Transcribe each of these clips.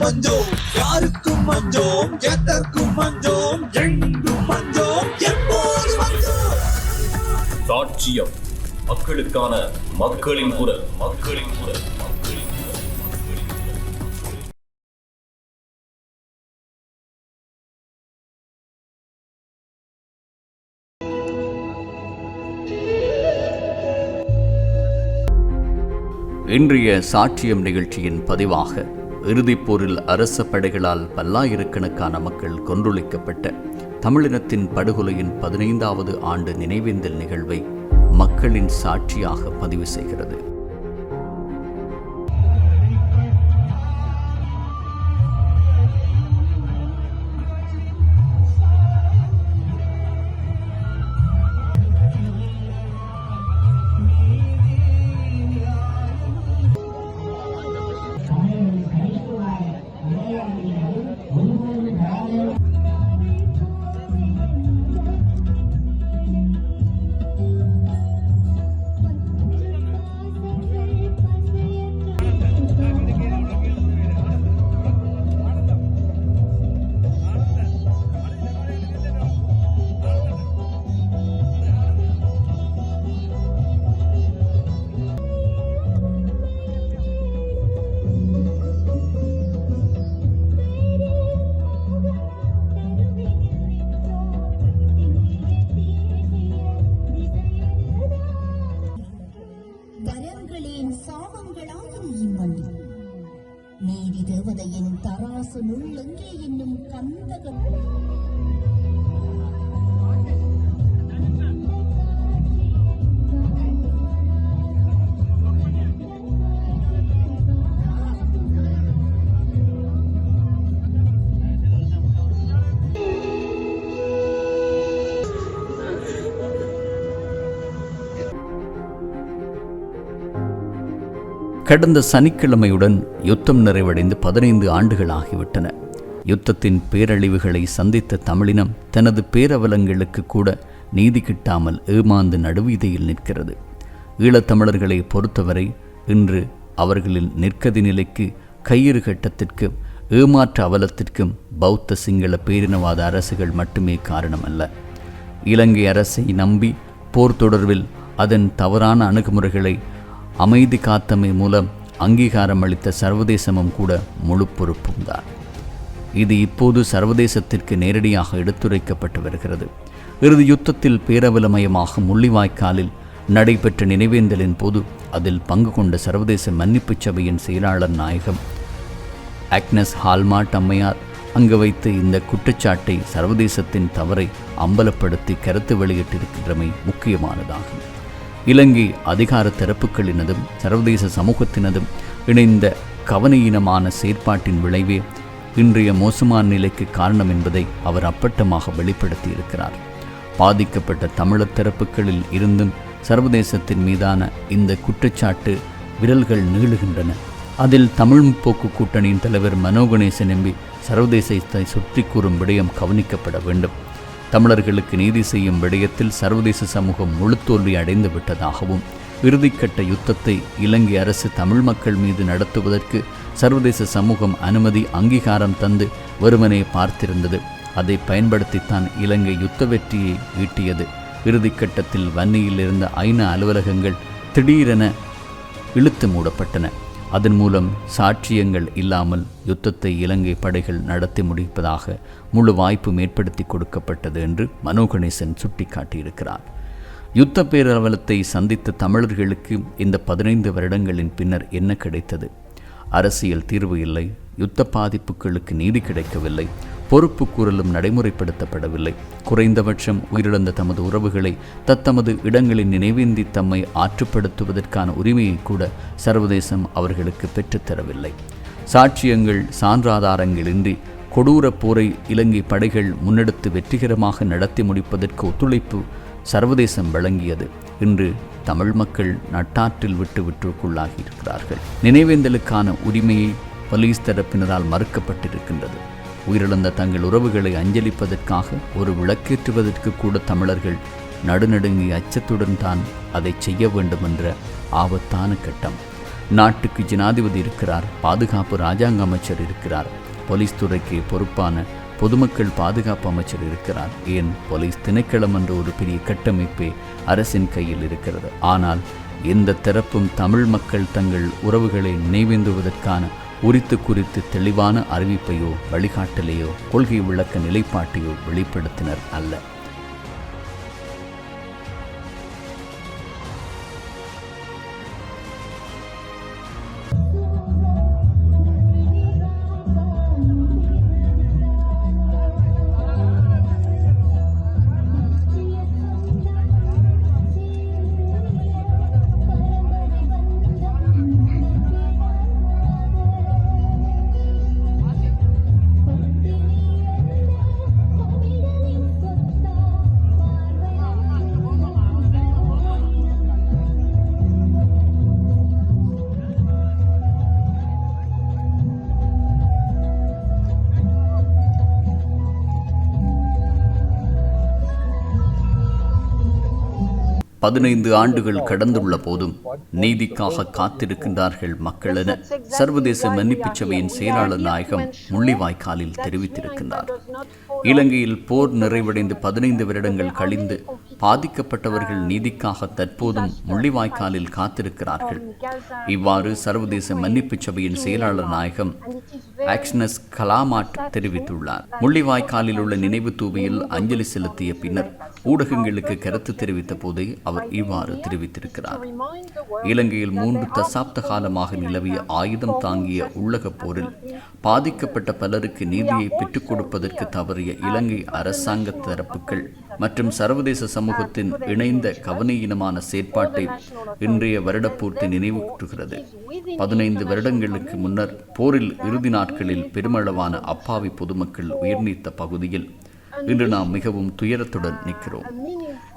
மஞ்சோம். யாருக்கும் மஞ்சோம் எதற்கும் மஞ்சோம் எங்கும் மஞ்சோம் எப்போது மஞ்சோம்? சாட்சியம். மக்களுக்கான மக்களின் குரல். மக்களின் குரல். மக்களின் குரல் மக்களின் குரல் இன்றைய சாட்சியம் நிகழ்ச்சியின் பதிவாக இறுதிப் போரில் அரச படைகளால் பல்லாயிரக்கணக்கான மக்கள் கொன்றொழிக்கப்பட்ட தமிழினத்தின் படுகொலையின் பதினைந்தாவது ஆண்டு நினைவேந்தல் நிகழ்வை மக்களின் சாட்சியாக பதிவு செய்கிறது. கடந்த சனிக்கிழமையுடன் யுத்தம் நிறைவடைந்து பதினைந்து ஆண்டுகள் ஆகிவிட்டன. யுத்தத்தின் பேரழிவுகளை சந்தித்த தமிழினம் தனது பேரவலங்களுக்கு கூட நீதி கிட்டாமல் ஏமாந்து நடுவீதியில் நிற்கிறது. ஈழத்தமிழர்களை பொறுத்தவரை இன்று அவர்களின் நிற்கதி நிலைக்கு கயிறு கட்டத்திற்கும் ஏமாற்ற அவலத்திற்கும் பௌத்த சிங்கள பேரினவாத அரசுகள் மட்டுமே காரணமல்ல. இலங்கை அரசை நம்பி போர் தொடர்பில் அதன் தவறான அணுகுமுறைகளை அமைதி காத்தமை மூலம் அங்கீகாரம் அளித்த சர்வதேசமும் கூட முழு பொறுப்பும் தான். இது இப்போது சர்வதேசத்திற்கு நேரடியாக எடுத்துரைக்கப்பட்டு வருகிறது. இறுதி யுத்தத்தில் பேரவலமயமாக முள்ளிவாய்க்காலில் நடைபெற்ற நினைவேந்தலின் போது அதில் பங்கு கொண்ட சர்வதேச மன்னிப்புச் சபையின் செயலாளர் நாயகம் அக்னஸ் ஹால்மார்ட் அம்மையார் அங்கு வைத்து இந்த குற்றச்சாட்டை சர்வதேசத்தின் தவறை அம்பலப்படுத்தி கருத்து வெளியிட்டிருக்கின்றமை முக்கியமானதாகும். இலங்கை அதிகார தரப்புகளினதும் சர்வதேச சமூகத்தினதும் இணைந்த கவனையீனமான செயற்பாட்டின் விளைவே இன்றைய மோசமான நிலைக்கு காரணம் என்பதை அவர் அப்பட்டமாக வெளிப்படுத்தியிருக்கிறார். பாதிக்கப்பட்ட தமிழர் தரப்புகளில் இருந்தும் சர்வதேசத்தின் மீதான இந்த குற்றச்சாட்டு விரல்கள் நீளுகின்றன. அதில் தமிழ் முற்போக்கு கூட்டணியின் தலைவர் மனோகணேசன் எம்பி சர்வதேசத்தை சுற்றி கூறும் விடயம் கவனிக்கப்பட வேண்டும். தமிழர்களுக்கு நீதி செய்யும் விடயத்தில் சர்வதேச சமூகம் முழு தோல்வி அடைந்து விட்டதாகவும் இறுதிக்கட்ட யுத்தத்தை இலங்கை அரசு தமிழ் மக்கள் மீது நடத்துவதற்கு சர்வதேச சமூகம் அனுமதி அங்கீகாரம் தந்து வெறுமனே பார்த்திருந்தது. அதை பயன்படுத்தித்தான் இலங்கை யுத்த வெற்றியை ஈட்டியது. இறுதிக்கட்டத்தில் வன்னியில் இருந்த ஐநா அலுவலகங்கள் திடீரென இழுத்து மூடப்பட்டன. அதன் மூலம் சாட்சியங்கள் இல்லாமல் யுத்தத்தை இலங்கை படைகள் நடத்தி முடிப்பதாக முழு வாய்ப்பும் ஏற்படுத்தி கொடுக்கப்பட்டது என்று மனோகணேசன் சுட்டிக்காட்டியிருக்கிறார். யுத்த பேரவலத்தை சந்தித்த தமிழர்களுக்கு இந்த பதினைந்து வருடங்களின் பின்னர் என்ன கிடைத்தது? அரசியல் தீர்வு இல்லை யுத்த பாதிப்புகளுக்கு நீதி கிடைக்கவில்லை பொறுப்பு கூறலும் நடைமுறைப்படுத்தப்படவில்லை. குறைந்தபட்சம் உயிரிழந்த தமது உறவுகளை தத்தமது இடங்களில் நினைவேந்தி தம்மை ஆற்றுப்படுத்துவதற்கான உரிமையை கூட சர்வதேசம் அவர்களுக்கு பெற்றுத்தரவில்லை சாட்சியங்கள் சான்றாதாரங்களின்றி கொடூர போரை இலங்கை படைகள் முன்னெடுத்து வெற்றிகரமாக நடத்தி முடிப்பதற்கு ஒத்துழைப்பு சர்வதேசம் வழங்கியது. இன்று தமிழ் மக்கள் நட்டாற்றில் விட்டு விட்டுக்குள்ளாகியிருக்கிறார்கள். நினைவேந்தலுக்கான உரிமையை போலீஸ் தரப்பினரால் மறுக்கப்பட்டிருக்கின்றது. உயிரிழந்த தங்கள் உறவுகளை அஞ்சலிப்பதற்காக ஒரு விளக்கேற்றுவதற்கு கூட தமிழர்கள் நடுநடுங்கி அச்சத்துடன் தான் அதை செய்ய வேண்டும் என்ற ஆபத்தான கட்டம். நாட்டுக்கு ஜனாதிபதி இருக்கிறார் பாதுகாப்பு ராஜாங்க அமைச்சர் இருக்கிறார் போலீஸ் துறைக்கு பொறுப்பான பொதுமக்கள் பாதுகாப்பு அமைச்சர் இருக்கிறார். ஏன் போலீஸ் திணைக்களம் என்ற ஒரு பெரிய கட்டமைப்பே அரசின் கையில் இருக்கிறது. ஆனால் எந்த தரப்பும் தமிழ் மக்கள் தங்கள் உறவுகளை நினைவேந்துவதற்கான உரித்து குறித்து தெளிவான அறிவிப்பையோ வழிகாட்டலையோ கொள்கை விளக்க நிலைப்பாட்டையோ வெளிப்படுத்தினர் அல்ல. பதினைந்து ஆண்டுகள் கடந்துள்ள போதும் நீதிக்காக காத்திருக்கின்றார்கள் மக்கள் என சர்வதேச மன்னிப்புச் சபையின் செயலாளர் நாயகம் முள்ளிவாய்க்காலில் தெரிவித்திருக்கின்றார். இலங்கையில் போர் நிறைவடைந்து பதினைந்து வருடங்கள் கழிந்து பாதிக்கப்பட்டவர்கள் நீதிக்காக தற்போதும் முள்ளிவாய்க்காலில் காத்திருக்கிறார்கள். இவ்வாறு சர்வதேச மன்னிப்புச் சபையின் செயலாளர் நாயகம் ஆக்ஷனஸ் கலாமாட் தெரிவித்துள்ளார். முள்ளிவாய்க்காலில் உள்ள நினைவு தூவியில் அஞ்சலி செலுத்திய பின்னர் ஊடகங்களுக்கு கருத்து தெரிவித்த போதே அவர் இவ்வாறு தெரிவித்திருக்கிறார். இலங்கையில் மூன்று தசாப்த காலமாக நிலவிய ஆயுதம் தாங்கிய உள்ளகப் போரில் பாதிக்கப்பட்ட பலருக்கு நீதியை பெற்றுக் கொடுப்பதற்கு தவறிய இலங்கை அரசாங்க தரப்புகள் மற்றும் சர்வதேச சமூகத்தின் இணைந்த கவனையினமான செயற்பாட்டை இன்றைய வருடப்பூர்த்தி நினைவூட்டுகிறது. பதினைந்து வருடங்களுக்கு முன்னர் போரில் இறுதி நாட்களில் பெருமளவான அப்பாவி பொதுமக்கள் உயிர்நீத்த பகுதியில் இன்று நாம் மிகவும் துயரத்துடன் நிற்கிறோம்.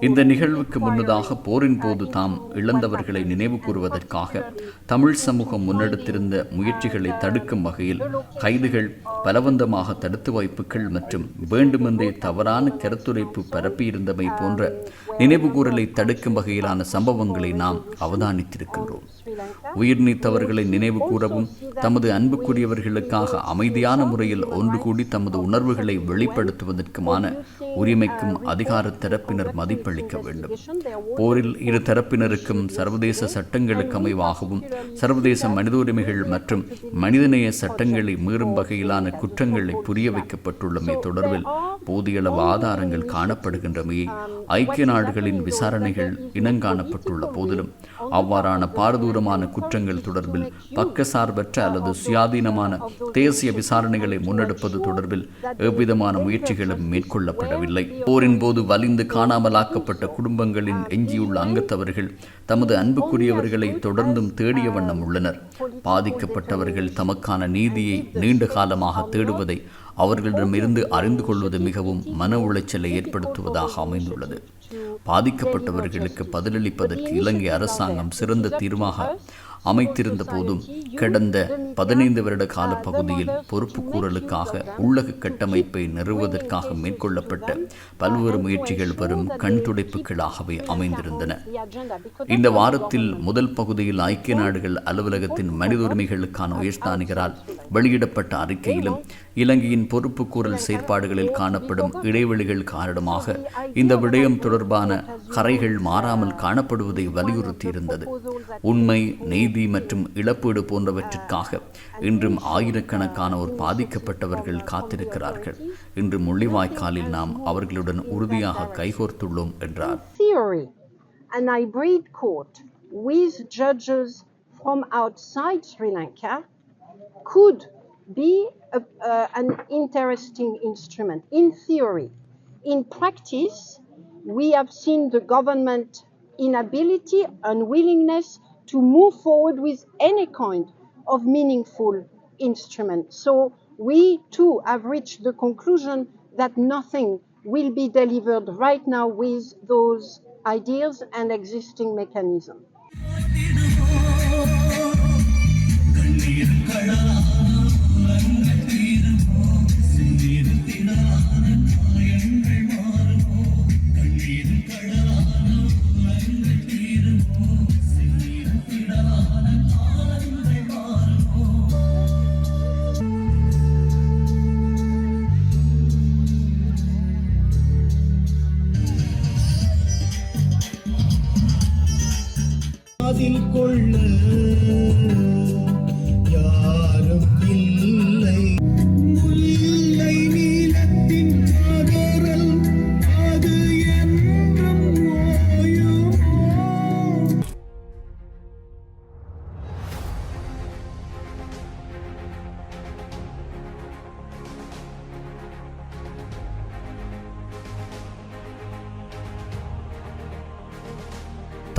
இந்த நிகழ்வுக்கு முன்னதாக போரின் போது தாம் இழந்தவர்களை நினைவு கூறுவதற்காக தமிழ் சமூகம் முன்னெடுத்திருந்த முயற்சிகளை தடுக்கும் வகையில் கைதுகள் பலவந்தமாக தடுத்து வைப்புகள் மற்றும் வேண்டுமென்றே தவறான கருத்துரைப்பு பரப்பியிருந்தமை போன்ற நினைவுகூரலை தடுக்கும் வகையிலான சம்பவங்களை நாம் அவதானித்திருக்கின்றோம். உயிர் நீத்தவர்களை நினைவு கூறவும் தமது அன்புக்குரியவர்களுக்காக அமைதியான முறையில் ஒன்று கூடி தமது உணர்வுகளை வெளிப்படுத்துவதற்குமான உரிமைக்கும் அதிகார தரப்பினர் மதிப்பளிக்க வேண்டும். போரில் இரு தரப்பினருக்கும் சர்வதேச சட்டங்களுக்கு அமைவாகவும் சர்வதேச மனித உரிமைகள் மற்றும் மனிதநேய சட்டங்களை மீறும் வகையிலான குற்றங்களை புரிய வைக்கப்பட்டுள்ளமை தொடர்பில் போதியளவு ஆதாரங்கள் காணப்படுகின்றமையை ஐக்கிய நாடுகளின் விசாரணைகள் இனங்காணப்பட்டுள்ள போதிலும் அவ்வாறான பாரதூரமான குற்றங்கள் தொடர்பில் பக்கசார்பற்ற அல்லது சுயாதீனமான தேசிய விசாரணைகளை முன்னெடுப்பது தொடர்பில் எவ்விதமான முயற்சிகளும் மேற்கொள்ளப்படவில்லை. போரின் போது வலிந்து காணாமலாக்கப்பட்ட குடும்பங்களின் எஞ்சியுள்ள அங்கத்தவர்கள் தமது அன்புக்குரியவர்களை தொடர்ந்தும் தேடிய வண்ணம் உள்ளனர். பாதிக்கப்பட்டவர்கள் தமக்கான நீதியை நீண்ட காலமாக தேடுவதை அவர்களிடமிருந்து அறிந்து கொள்வது மிகவும் மன உளைச்சலை ஏற்படுத்துவதாக அமைந்துள்ளது. பாதிக்கப்பட்டவர்களுக்கு பதிலளிப்பதற்கு இலங்கை அரசாங்கம் சிறந்த தீர்வாக அமைத்திருந்த போதும் கடந்த பதினைந்து வருட கால பகுதியில் பொறுப்பு கூறலுக்காக உள்ளக கட்டமைப்பை நிறுவுவதற்காக மேற்கொள்ளப்பட்ட பல்வேறு முயற்சிகள் வரும் கண்துடைப்புகளாகவே அமைந்திருந்தன. இந்த வாரத்தில் முதல் பகுதியில் ஐக்கிய நாடுகள் அலுவலகத்தின் மனித உரிமைகளுக்கான உயர்ஸ்தானிகரால் வெளியிடப்பட்ட அறிக்கையிலும் இலங்கையின் பொறுப்புக்கூறல் செயற்பாடுகளில் காணப்படும் இடைவெளிகள் காரணமாக இந்த விடயம் தொடர்பான கரைகள் மாறாமல் காணப்படுவதை வலியுறுத்தியிருந்தது. உண்மை நீதி மற்றும் இழப்பீடு போன்றவற்றிற்காக இன்றும் ஆயிரக்கணக்கானோர் பாதிக்கப்பட்டவர்கள் காத்திருக்கிறார்கள். இன்று முள்ளிவாய்க்காலில் நாம் அவர்களுடன் உறுதியாக கைகோர்த்துள்ளோம் என்றார். Theory, an hybrid court with judges from outside Sri Lanka could be a, uh, an interesting instrument. In theory. In practice, we have seen the government inability, and unwillingness to move forward with any kind of meaningful instrument. So we too have reached the conclusion that nothing will be delivered right now with those ideas and existing mechanisms. மனத்தில் கொள்ள.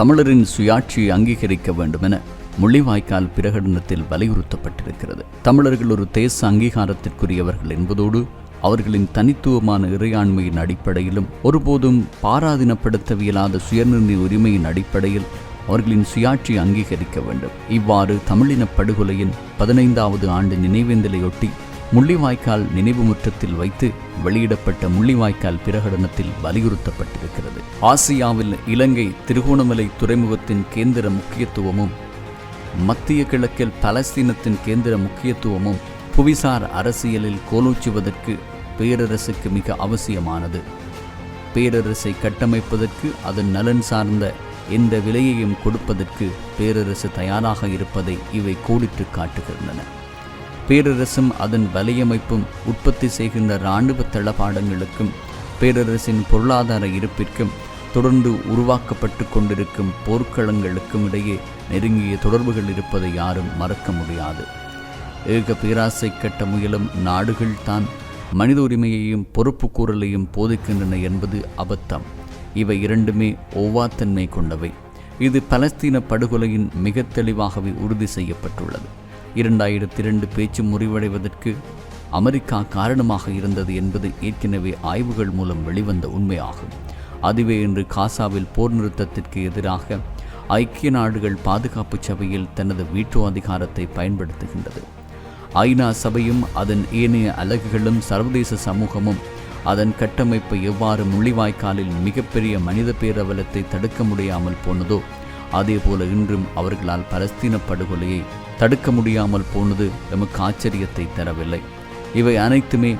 தமிழரின் சுயாட்சியை அங்கீகரிக்க வேண்டுமென முள்ளிவாய்க்கால் பிரகடனத்தில் வலியுறுத்தப்பட்டிருக்கிறது. தமிழர்கள் ஒரு தேச அங்கீகாரத்திற்குரியவர்கள் என்பதோடு அவர்களின் தனித்துவமான இறையாண்மையின் அடிப்படையிலும் ஒருபோதும் பாராதினப்படுத்தவியலாத சுயநிர்ணய உரிமையின் அடிப்படையில் அவர்களின் சுயாட்சி அங்கீகரிக்க வேண்டும். இவ்வாறு தமிழின படுகொலையின் பதினைந்தாவது ஆண்டு நினைவேந்தலையொட்டி முள்ளிவாய்க்கால் நினைவு முற்றத்தில் வைத்து வெளியிடப்பட்ட முள்ளிவாய்க்கால் பிரகடனத்தில் வலியுறுத்தப்பட்டிருக்கிறது. ஆசியாவில் இலங்கை திருகோணமலை துறைமுகத்தின் கேந்திர முக்கியத்துவமும் மத்திய கிழக்கில் பலஸ்தீனத்தின் கேந்திர முக்கியத்துவமும் புவிசார் அரசியலில் கோலோச்சுவதற்கு பேரரசுக்கு மிக அவசியமானது. பேரரசை கட்டமைப்பதற்கு அதன் நலன் சார்ந்த எந்த விலையையும் கொடுப்பதற்கு பேரரசு தயாராக இருப்பதை இவை கோடிட்டு காட்டுகின்றன. பேரரசும் அதன் வலையமைப்பும் உற்பத்தி செய்கின்ற இராணுவ தளபாடங்களுக்கும் பேரரசின் பொருளாதார இருப்பிற்கும் தொடர்ந்து உருவாக்கப்பட்டு கொண்டிருக்கும் போர்க்களங்களுக்கும் இடையே நெருங்கிய தொடர்புகள் இருப்பதை யாரும் மறக்க முடியாது. ஏக பேராசை கட்ட முயலும் நாடுகள் தான் மனித உரிமையையும் பொறுப்பு கூறலையும் போதிக்கின்றன என்பது அபத்தம். இவை இரண்டுமே ஒவ்வாத்தன்மை கொண்டவை. இது பலஸ்தீன படுகொலையின் மிக தெளிவாகவே உறுதி செய்யப்பட்டுள்ளது. இரண்டாயிரத்தி இரண்டு பேச்சு முறிவடைவதற்கு அமெரிக்கா காரணமாக இருந்தது என்பது ஏற்கனவே ஆய்வுகள் மூலம் வெளிவந்த உண்மையாகும். அதுவே இன்று காசாவில் போர் நிறுத்தத்திற்கு எதிராக ஐக்கிய நாடுகள் பாதுகாப்பு சபையில் தனது வீட்டோ அதிகாரத்தை பயன்படுத்துகின்றது. ஐநா சபையும் அதன் ஏனைய அலகுகளும் சர்வதேச சமூகமும் அதன் கட்டமைப்பை எவ்வாறு முள்ளிவாய்க்காலில் மிகப்பெரிய மனித பேரவலத்தை தடுக்க முடியாமல் போனதோ அதேபோல இன்றும் அவர்களால் பலஸ்தீன படுகொலையை தடுக்க முடியாமல் போனது எமக்கு ஆச்சரியத்தை தரவில்லை. இவை அனைத்துமே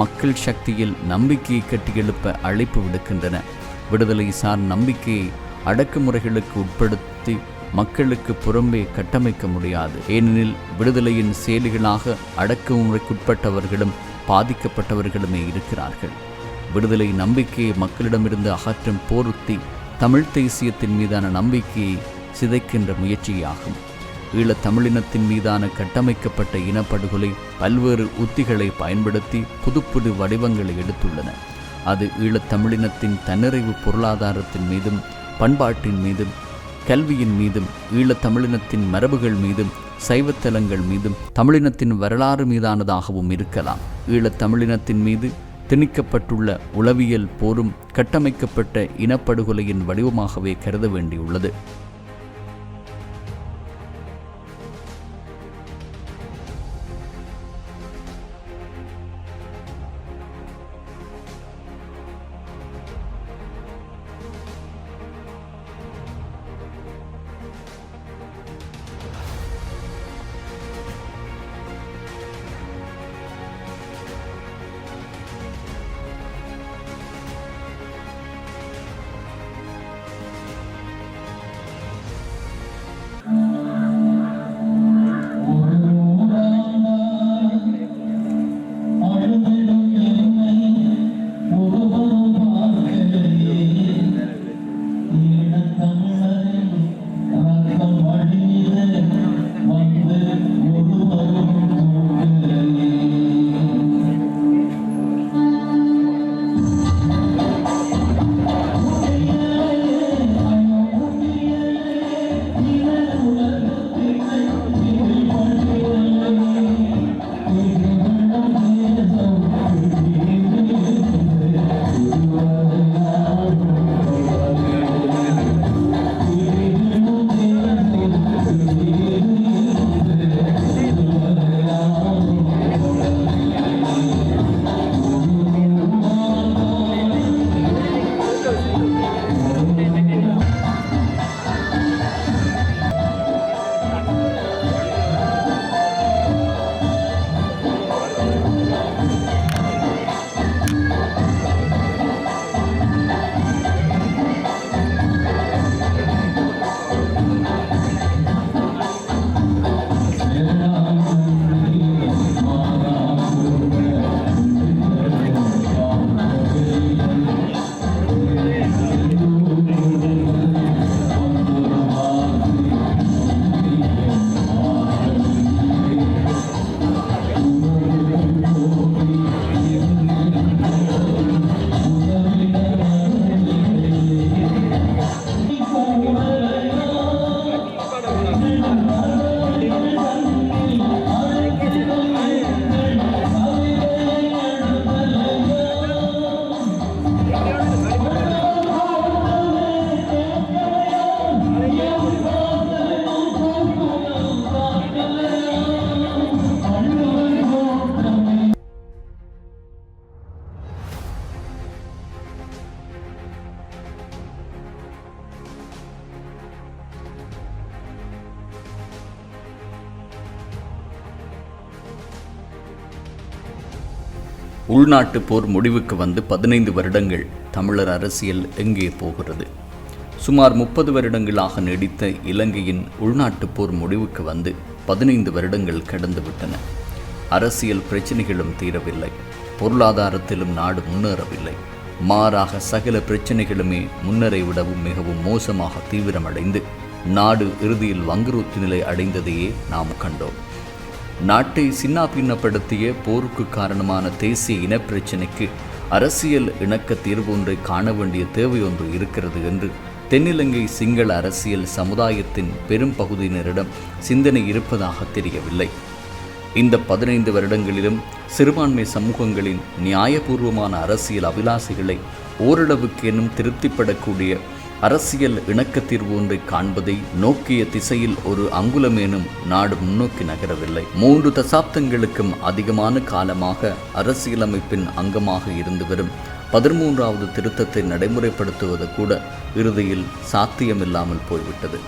மக்கள் சக்தியில் நம்பிக்கையை கட்டியெழுப்ப அழைப்பு விடுக்கின்றன. விடுதலை சார் நம்பிக்கையை அடக்குமுறைகளுக்கு உட்படுத்தி மக்களுக்கு புறம்பே கட்டமைக்க முடியாது. ஏனெனில் விடுதலையின் செயலிகளாக அடக்குமுறைக்குட்பட்டவர்களும் பாதிக்கப்பட்டவர்களுமே இருக்கிறார்கள். விடுதலை நம்பிக்கையை மக்களிடமிருந்து அகற்றும் போருத்தி தமிழ் தேசியத்தின் மீதான நம்பிக்கையை சிதைக்கின்ற முயற்சியாகும். ஈழத் தமிழினத்தின் மீதான கட்டமைக்கப்பட்ட இனப்படுகொலை பல்வேறு உத்திகளை பயன்படுத்தி புது புது வடிவங்களை எடுத்துள்ளன. அது ஈழத்தமிழினத்தின் தன்னிறைவு பொருளாதாரத்தின் மீதும் பண்பாட்டின் மீதும் கல்வியின் மீதும் ஈழத்தமிழினத்தின் மரபுகள் மீதும் சைவத்தலங்கள் மீதும் தமிழினத்தின் வரலாறு மீதானதாகவும் இருக்கலாம். ஈழத்தமிழினத்தின் மீது திணிக்கப்பட்டுள்ள உளவியல் போரும் கட்டமைக்கப்பட்ட இனப்படுகொலையின் வடிவமாகவே கருத வேண்டியுள்ளது. உள்நாட்டு போர் முடிவுக்கு வந்து பதினைந்து வருடங்கள் தமிழர் அரசியல் எங்கே போகிறது? சுமார் முப்பது வருடங்களாக நீடித்த இலங்கையின் உள்நாட்டு போர் முடிவுக்கு வந்து பதினைந்து வருடங்கள் கடந்துவிட்டன. அரசியல் பிரச்சனைகளும் தீரவில்லை. பொருளாதாரத்திலும் நாடு முன்னேறவில்லை. மாறாக சகல பிரச்சனைகளுமே முன்னரை விடவும் மிகவும் மோசமாக தீவிரமடைந்து நாடு இறுதியில் வங்குரூத்து நிலை அடைந்ததையே நாம் கண்டோம். நாட்டை சின்னாபின்னப்படுத்திய போருக்கு காரணமான தேசிய இனப்பிரச்சினைக்கு அரசியல் இணக்க தீர்வு ஒன்றை காண வேண்டிய தேவை ஒன்று இருக்கிறது என்று தென்னிலங்கை சிங்கள அரசியல் சமுதாயத்தின் பெரும் பகுதியினரிடம் சிந்தனை இருப்பதாக தெரியவில்லை. இந்த பதினைந்து வருடங்களிலும் சிறுபான்மை சமூகங்களின் நியாயபூர்வமான அரசியல் அபிலாசைகளை ஓரளவுக்கேனும் திருப்திப்படக்கூடிய அரசியல் இணக்க தீர்வு ஒன்றை காண்பதை நோக்கிய திசையில் ஒரு அங்குலமேனும் நாடு முன்னோக்கி நகரவில்லை. மூன்று தசாப்தங்களுக்கும் அதிகமான காலமாக அரசியலமைப்பின் அங்கமாக இருந்து வரும் பதிமூன்றாவது திருத்தத்தை நடைமுறைப்படுத்துவது கூட இறுதியில் சாத்தியமில்லாமல் போய்விட்டது.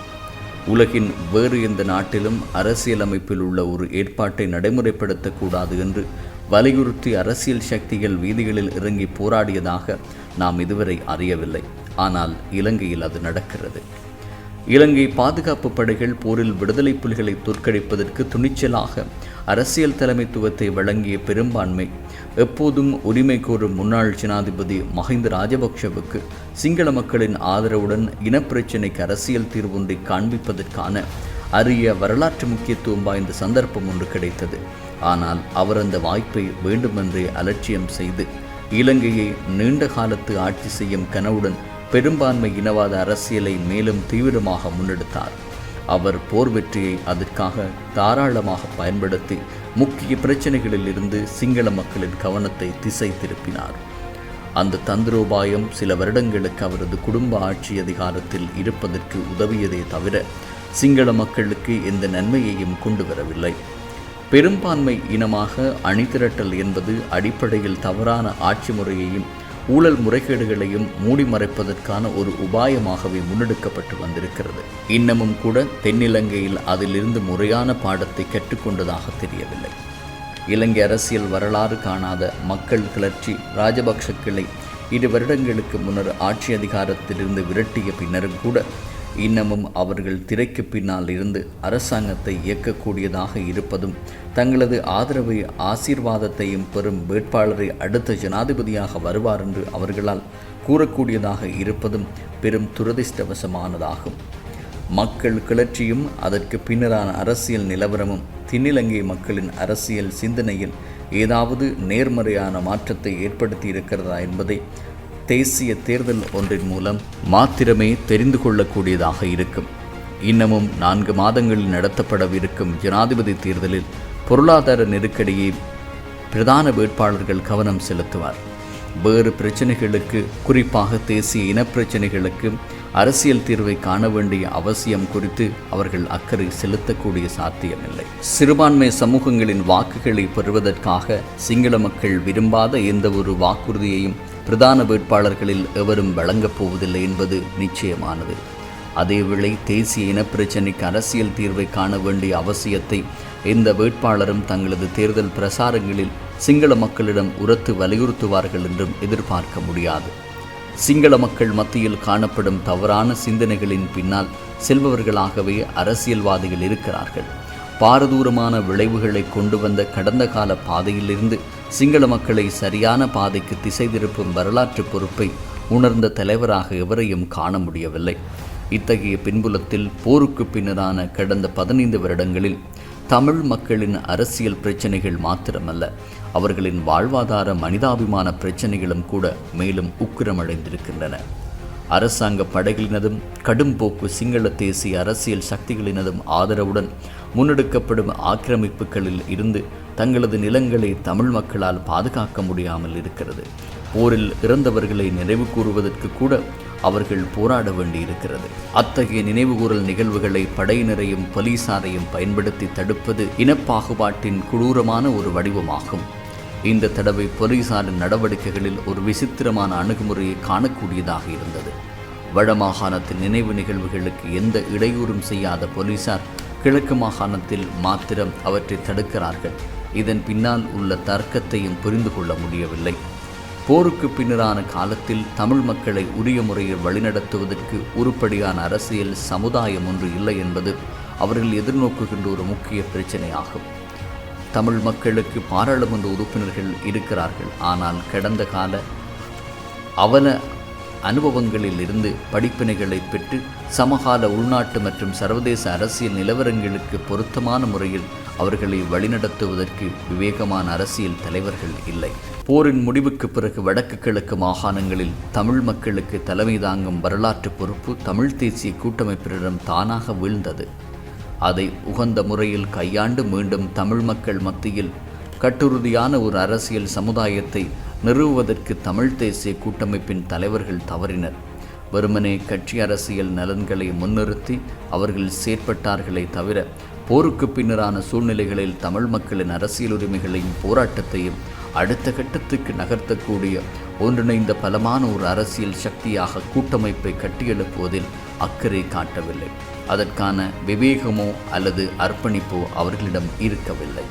உலகின் வேறு எந்த நாட்டிலும் அரசியலமைப்பில் உள்ள ஒரு ஏற்பாட்டை நடைமுறைப்படுத்தக்கூடாது என்று வலியுறுத்தி அரசியல் சக்திகள் வீதிகளில் இறங்கி போராடியதாக நாம் இதுவரை அறியவில்லை. ஆனால் இலங்கையில் அது நடக்கிறது. இலங்கை பாதுகாப்பு படைகள் போரில் விடுதலை புலிகளை தோற்கடிப்பதற்கு துணிச்சலாக அரசியல் தலைமைத்துவத்தை வழங்கிய பெரும்பான்மை எப்போதும் உரிமை கோரும் முன்னாள் ஜனாதிபதி மஹிந்த ராஜபக்ஷவுக்கு சிங்கள மக்களின் ஆதரவுடன் இனப்பிரச்சினைக்கு அரசியல் தீர்வொன்றை காண்பிப்பதற்கான அரிய வரலாற்று முக்கியத்துவம் வாய்ந்த சந்தர்ப்பம் ஒன்று கிடைத்தது. ஆனால் அவர் அந்த வாய்ப்பை வேண்டுமென்றே அலட்சியம் செய்து இலங்கையை நீண்ட காலத்து ஆட்சி செய்யும் கனவுடன் பெரும்பான்மை இனவாத அரசியலை மேலும் தீவிரமாக முன்னெடுத்தார். அவர் போர் வெற்றியை அதற்காக தாராளமாக பயன்படுத்தி முக்கிய பிரச்சனைகளில் இருந்து சிங்கள மக்களின் கவனத்தை திசை திருப்பினார். அந்த தந்திரோபாயம் சில வருடங்களுக்கு அவரது குடும்ப ஆட்சி அதிகாரத்தில் இருப்பதற்கு உதவியதே தவிர சிங்கள மக்களுக்கு எந்த நன்மையையும் கொண்டு வரவில்லை. பெரும்பான்மை இனமாக அணிதிரட்டல் என்பது அடிப்படையில் தவறான ஆட்சி முறையையும் ஊழல் முறைகேடுகளையும் மூடி மறைப்பதற்கான ஒரு உபாயமாகவே முன்னெடுக்கப்பட்டு வந்திருக்கிறது. இன்னமும் கூட தென்னிலங்கையில் அதிலிருந்து முறையான பாடத்தை கற்றுக்கொண்டதாக தெரியவில்லை. இலங்கை அரசியல் வரலாறு காணாத மக்கள் கிளர்ச்சி ராஜபக்ஷக்களை இரு வருடங்களுக்கு முன்னர் ஆட்சி அதிகாரத்திலிருந்து விரட்டிய பின்னரும் கூட இன்னமும் அவர்கள் திரைக்கு பின்னால் இருந்து அரசாங்கத்தை இயக்கக்கூடியதாக இருப்பதும் தங்களது ஆதரவை ஆசீர்வாதத்தையும் பெறும் வேட்பாளரை அடுத்த ஜனாதிபதியாக வருவார் என்று அவர்களால் கூறக்கூடியதாக இருப்பதும் பெரும் துரதிர்ஷ்டவசமானதாகும். மக்கள் கிளர்ச்சியும் அதற்கு பின்னரான அரசியல் நிலவரமும் தென்னிலங்கை மக்களின் அரசியல் சிந்தனையில் ஏதாவது நேர்மறையான மாற்றத்தை ஏற்படுத்தி இருக்கிறதா என்பதை தேசிய தேர்தல் ஒன்றின் மூலம் மாத்திரமே தெரிந்து கொள்ளக்கூடியதாக இருக்கும். இன்னமும் நான்கு மாதங்களில் நடத்தப்படவிருக்கும் ஜனாதிபதி தேர்தலில் பொருளாதார நெருக்கடியை பிரதான வேட்பாளர்கள் கவனம் செலுத்துவார். வேறு பிரச்சனைகளுக்கு குறிப்பாக தேசிய இனப்பிரச்சனைகளுக்கு அரசியல் தீர்வை காண வேண்டிய அவசியம் குறித்து அவர்கள் அக்கறை செலுத்தக்கூடிய சாத்தியமில்லை. சிறுபான்மை சமூகங்களின் வாக்குகளை பெறுவதற்காக சிங்கள மக்கள் விரும்பாத எந்த ஒரு வாக்குறுதியையும் பிரதான வேட்பாளர்களில் எவரும் வழங்கப் போவதில்லை என்பது நிச்சயமானது. அதேவேளை தேசிய இனப்பிரச்சினைக்கு அரசியல் தீர்வை காண வேண்டிய அவசியத்தை எந்த வேட்பாளரும் தங்களது தேர்தல் பிரசாரங்களில் சிங்கள மக்களிடம் உரத்து வலியுறுத்துவார்கள் என்றும் எதிர்பார்க்க முடியாது. சிங்கள மக்கள் மத்தியில் காணப்படும் தவறான சிந்தனைகளின் பின்னால் செல்பவர்களாகவே அரசியல்வாதிகள் இருக்கிறார்கள். பாரதூரமான விளைவுகளை கொண்டு வந்த கடந்த கால பாதையிலிருந்து சிங்கள மக்களை சரியான பாதைக்கு திசை திருப்பும் வரலாற்று பொறுப்பை உணர்ந்த தலைவராக எவரையும் காண முடியவில்லை. இத்தகைய பின்புலத்தில் போருக்கு பின்னரான கடந்த பதினைந்து வருடங்களில் தமிழ் மக்களின் அரசியல் பிரச்சனைகள் மாத்திரமல்ல அவர்களின் வாழ்வாதார மனிதாபிமான பிரச்சனைகளும் கூட மேலும் உக்கிரமடைந்திருக்கின்றன. அரசாங்க படைகளினதும் கடும் போக்கு சிங்கள தேசிய அரசியல் சக்திகளினதும் ஆதரவுடன் முன்னெடுக்கப்படும் ஆக்கிரமிப்புகளில் இருந்து தங்களது நிலங்களை தமிழ் மக்களால் பாதுகாக்க முடியாமல் இருக்கிறது. போரில் இறந்தவர்களை நினைவு கூறுவதற்கு கூட அவர்கள் போராட வேண்டியிருக்கிறது. அத்தகைய நினைவுகூரல் நிகழ்வுகளை படையினரையும் போலீசாரையும் பயன்படுத்தி தடுப்பது இனப்பாகுபாட்டின் கொடூரமான ஒரு வடிவமாகும். இந்த தடவை போலீசாரின் நடவடிக்கைகளில் ஒரு விசித்திரமான அணுகுமுறையை காணக்கூடியதாக இருந்தது. வடமாகாணத்தின் நினைவு நிகழ்வுகளுக்கு எந்த இடையூறும் செய்யாத போலீசார் கிழக்கு மாகாணத்தில் மாத்திரம் அவற்றை தடுக்கிறார்கள். இதன் பின்னால் உள்ள தர்க்கத்தையும் புரிந்து கொள்ள முடியவில்லை. போருக்கு பின்னரான காலத்தில் தமிழ் மக்களை உரிய முறையில் வழிநடத்துவதற்கு உருப்படியான அரசியல் சமுதாயம் ஒன்று இல்லை என்பது அவர்கள் எதிர்நோக்குகின்ற ஒரு முக்கிய பிரச்சனையாகும். தமிழ் மக்களுக்கு பாராளுமன்ற உறுப்பினர்கள் இருக்கிறார்கள். ஆனால் கடந்த கால அவல அனுபவங்களில் இருந்து படிப்பினைகளை பெற்று சமகால உள்நாட்டு மற்றும் சர்வதேச அரசியல் நிலவரங்களுக்கு பொருத்தமான முறையில் அவர்களை வழிநடத்துவதற்கு விவேகமான அரசியல் தலைவர்கள் இல்லை. போரின் முடிவுக்கு பிறகு வடக்கு கிழக்கு மாகாணங்களில் தமிழ் மக்களுக்கு தலைமை தாங்கும் வரலாற்று பொறுப்பு தமிழ் தேசிய கூட்டமைப்பினரிடம் தானாக வீழ்ந்தது. அதை உகந்த முறையில் கையாண்டு மீண்டும் தமிழ் மக்கள் மத்தியில் கட்டுறுதியான ஒரு அரசியல் சமுதாயத்தை நிறுவுவதற்கு தமிழ் தேசிய கூட்டமைப்பின் தலைவர்கள் தவறினர். வெறுமனே கட்சி அரசியல் நலன்களை முன்னிறுத்தி அவர்கள் செயற்பட்டார்களே தவிர போருக்கு பின்னரான சூழ்நிலைகளில் தமிழ் மக்களின் அரசியல் உரிமைகளையும் போராட்டத்தையும் அடுத்த கட்டத்துக்கு நகர்த்தக்கூடிய ஒன்றிணைந்த பலமான ஒரு அரசியல் சக்தியாக கூட்டமைப்பை கட்டியெழுப்புவதில் அக்கறை காட்டவில்லை. அதற்கான விவேகமோ அல்லது அர்ப்பணிப்போ அவர்களிடம் இருக்கவில்லை.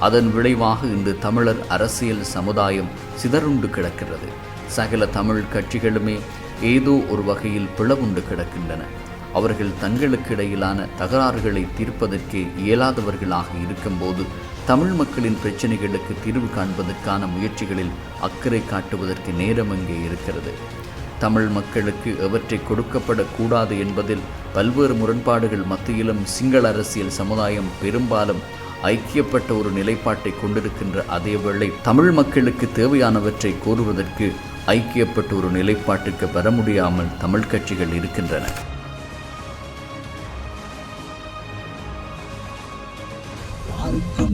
அதன் விளைவாக இன்று தமிழர் அரசியல் சமுதாயம் சிதறுண்டு கிடக்கிறது. சகல தமிழ் கட்சிகளுமே ஏதோ ஒரு வகையில் பிளவுண்டு கிடக்கின்றன. அவர்கள் தங்களுக்கிடையிலான தகராறுகளை தீர்ப்பதற்கே இயலாதவர்களாக இருக்கும்போது தமிழ் மக்களின் பிரச்சனைகளுக்கு தீர்வு காண்பதற்கான முயற்சிகளில் அக்கறை காட்டுவதற்கு நேரம் அங்கே இருக்கிறது. தமிழ் மக்களுக்கு எவற்றை கொடுக்கப்படக்கூடாது என்பதில் பல்வேறு முரண்பாடுகள் மத்தியிலும் சிங்கள அரசியல் சமுதாயம் பெரும்பாலும் ஐக்கியப்பட்ட ஒரு நிலைப்பாட்டை கொண்டிருக்கின்ற அதேவேளை தமிழ் மக்களுக்கு தேவையானவற்றை கோருவதற்கு ஐக்கியப்பட்ட ஒரு நிலைப்பாட்டுக்கு வர முடியாமல் தமிழ் கட்சிகள் இருக்கின்றன.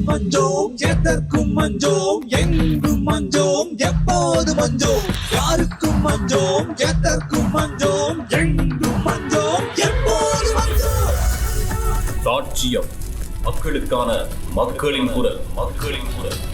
மஞ்சோம் எதற்கும் மஞ்சோம் எங்கும் மஞ்சோம் எப்போது மஞ்சோம் யாருக்கும் மஞ்சோம் எதற்கும் மஞ்சோம் எங்கும் மஞ்சோம் எப்போது மஞ்சோம். சாட்சியம். மக்களுக்கான மக்களின் குரல். மக்களின் குரல்.